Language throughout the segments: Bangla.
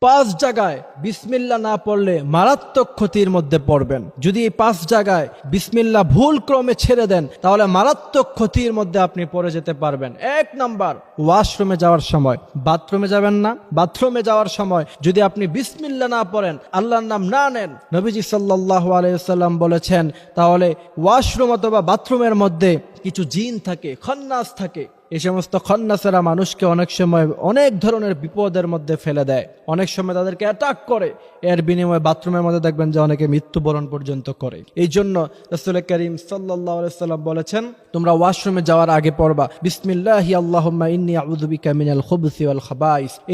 পাঁচ জায়গায় বিসমিল্লা না পড়লে মারাত্মক ক্ষতির মধ্যে পড়বেন। যদি এই পাঁচ জায়গায় বিসমিল্লা ভুল ক্রমে ছেড়ে দেন, তাহলে মারাত্মক ক্ষতির মধ্যে আপনি পড়ে যেতে পারবেন। এক নাম্বার, ওয়াশরুমে যাওয়ার সময়। বাথরুমে যাবেন না? বাথরুমে যাওয়ার সময় যদি আপনি বিসমিল্লা না পড়েন, আল্লাহর নাম না নেন, নবীজি সাল্লাহ আলাইসাল্লাম বলেছেন, তাহলে ওয়াশরুম অথবা বাথরুমের মধ্যে কিছু জিন থাকে, খন্নাস থাকে। এই সমস্ত খন্নাসেরা মানুষকে অনেক সময় অনেক ধরনের বিপদের মধ্যে ফেলে দেয়। অনেক সময় তাদেরকে অ্যাটাক করে। এর বিনিময়ে বাথরুমের মধ্যে দেখবেন যে অনেকে মৃত্যুবরণ পর্যন্ত করে। এই জন্য রসুল করিম সাল্লাম বলেছেন, তোমরা ওয়াশরুমে যাওয়ার আগে পড়বা, বিসমিল্লাহ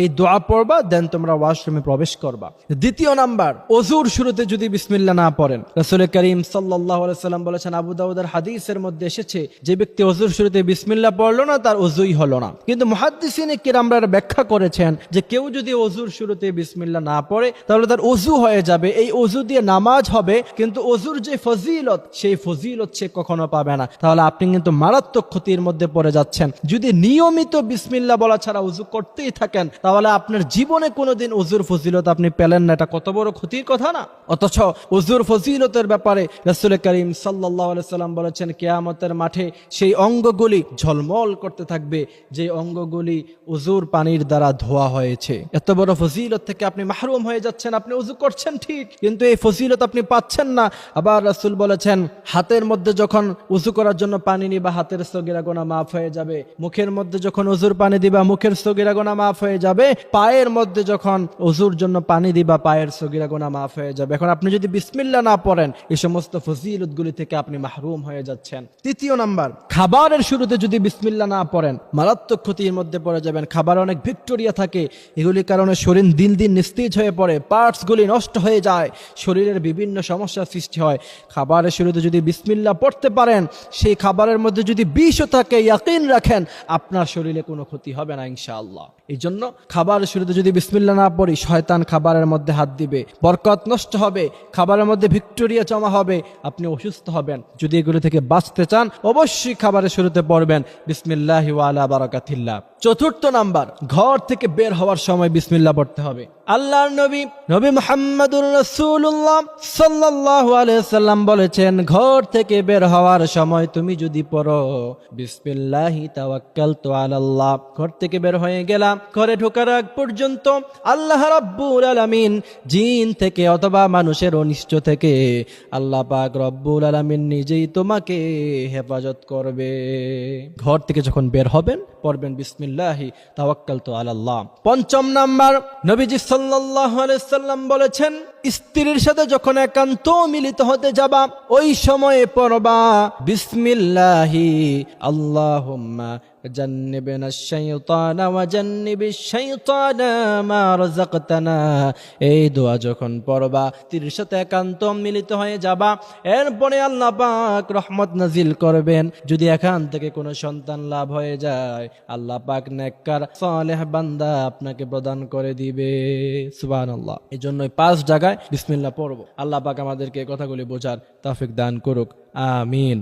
এই দোয়া পড়বা দেন তোমরা ওয়াশরুমে প্রবেশ করবা। দ্বিতীয় নাম্বার, অজুর শুরুতে যদি বিসমিল্লাহ না পড়েন, রসুল করিম সাল্লাহ সাল্লাম বলেছেন, আবু দাউদের হাদিসের মধ্যে এসেছে, যে ব্যক্তি অজুর শুরুতে বিসমিল্লা পড়ল না তার অজুই হলো না। কিন্তু মহাদ্দিসিনে কিরামরা ব্যাখ্যা করেছেন যে কেউ যদি অজুর শুরুতে বিসমিল্লাহ না পড়ে, তাহলে তার অজু হয়ে যাবে। এই অজু দিয়ে নামাজ হবে, কিন্তু অজুর যে ফজিলত, সেই ফজিলত সে কখনো পাবে না। তাহলে আপনি কিন্তু মারাত্মক ক্ষতির মধ্যে পড়ে যাচ্ছেন। যদি নিয়মিত বিসমিল্লাহ বলা ছাড়া অজু করতেই থাকেন, তাহলে আপনার জীবনে কোনোদিন অজুর ফজিলত আপনি পেলেন না। এটা কত বড় ক্ষতির কথা না? অথচ অজুর ফজিলতের ব্যাপারে রসুল করিম সাল্লাহ সাল্লাম বলেছেন, কেয়ামতের মাঠে সেই অঙ্গগুলি ঝলমল করতে থাকবে, যে অঙ্গগুলি উজুর পানির দ্বারা ধোয়া হয়েছে। এত বড় ফজিলত থেকে আপনি মাহরুম হয়ে যাচ্ছেন, আপনি উজু করছেন ঠিক, কিন্তু এই ফজিলত আপনি পাচ্ছেন না। আবার রাসুল বলেছেন, হাতের মধ্যে যখন উজু করার জন্য পানি নিবা, হাতের সগিরা গোনা মাফ হয়ে যাবে। মুখের মধ্যে যখন উজুর পানি দিবা, মুখের সগিরা গোনা মাফ হয়ে যাবে। পায়ের মধ্যে যখন উজুর জন্য পানি দিবা, পায়ের সগিরা গোনা মাফ হয়ে যাবে। এখন আপনি যদি বিসমিল্লা না পড়েন, এই সমস্ত ফজিলতগুলি থেকে আপনি মাহরুম হয়ে যাচ্ছেন। তৃতীয় নাম্বার, খাবারের শুরুতে যদি বিসমিল্লা না পড়েন। মারাত্মক ক্ষতির মধ্যে পড়ে যাবেন। খাবার অনেক ভিক্টোরিয়া থাকে। এগুলির কারণে শরীর দিন দিন নিস্তেজ হয়ে পড়ে। পার্টসগুলি নষ্ট হয়ে যায়। শরীরের বিভিন্ন সমস্যার সৃষ্টি হয়। খাবারের শুরুতে যদি বিসমিল্লা পড়তে পারেন, সেই খাবারের মধ্যে যদি বিষও থাকে, ইয়াকিন রাখেন, আপনার শরীরে কোনো ক্ষতি হবে না, ইনশাআল্লাহ। এই জন্য খাবারের শুরুতে যদি বিসমিল্লা না পড়ি, শয়তান খাবারের মধ্যে হাত দিবে। বরকত নষ্ট হবে। খাবারের মধ্যে ভিক্টোরিয়া জমা হবে। আপনি অসুস্থ হবেন। যদি এগুলো থেকে বাঁচতে চান, অবশ্যই খাবারের শুরুতে পড়বেন। বিসমিল্লাহ ওয়ালা বারাকাতিল্লাহ। চতুর্থ নাম্বার ঘর থেকে বের হওয়ার সময় বিসমিল্লাহ পড়তে হবে। আল্লাহর নবী নবী মোহাম্মদুর রাসূলুল্লাহ সাল্লাল্লাহু আলাইহি সাল্লাম বলেছেন, ঘর থেকে বের হওয়ার সময় তুমি যদি পড়ো, বিসমিল্লাহি তাওয়াক্কালতু আলাল্লাহ, ঘর থেকে বের হয়ে গেলাম, ঘরে ঢোকার আগ পর্যন্ত আল্লাহ রাব্বুল আলামিন জিন থেকে অথবা মানুষের অনিষ্ট থেকে আল্লাহ পাক রব্বুল আলামিন নিজেই তোমাকে হেফাজত করবে। ঘর থেকে যখন বের হবেন, পড়বেন বিসমিল্লাহি তাওয়াক্কালতু আলাল্লাহ। পঞ্চম নাম্বার, নবীজি সাল্লাম বলেছেন স্ত্রীর সাথে যখন একান্ত মিলিত হতে যাবা ওই সময়ে পড়বা বিসমিল্লাহি আল্লাহুম্মা শাইতানা ওয়া জান্নিবিশ শাইতানা মা রাযাকতানা এই দোয়া যখন পড়বা স্ত্রীর সাথে একান্ত মিলিত হয়ে যাবা। এরপরে আল্লাহ পাক রহমত নাজিল করবেন। যদি এখান থেকে কোনো সন্তান লাভ হয়ে যায়, আল্লাহ পাক নেককার, সালেহ বান্দা আপনাকে প্রদান করে দিবে। সুবহানাল্লাহ। এই জন্য পাঁচ জায়গায় বিসমিল্লাহ পড়ব। আল্লাহ পাক আমাদেরকে কথাগুলি বোঝার তাফিক দান করুক। আমিন।